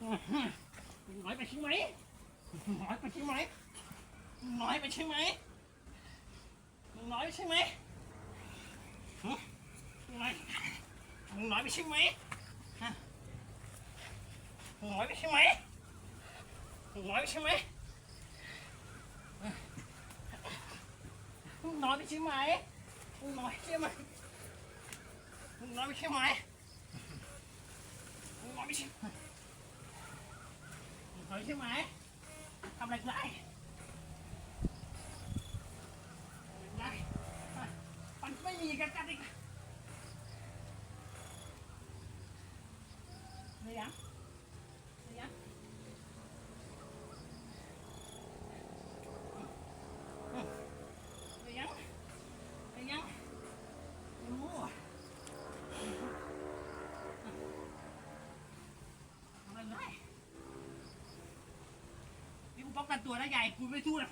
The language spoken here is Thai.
น้อยไปใช่ไหมน้อยไปใช่ไหมน้อยไปใช่ไหมมึงน้อยใช่ไหมฮะน้อยน้อยไปใช่ไหมฮะน้อยไปใช่ไหมมึงน้อยไปใช่ไหมมึงน้อยไปใช่ไหมมึงน้อยใช่ไหมมึงน้อยไปใช่ไหมมึงน้อยไปใช่ไหม เฮ้ยใช่ไหมทำอะไรได้ได้มันไม่มีกันกันอีกเลยยังเรียงเรียงเรียงโอ้ทำอะไรได้ นี่กู ป้องกันตัวนะยายกูไม่สู้นะ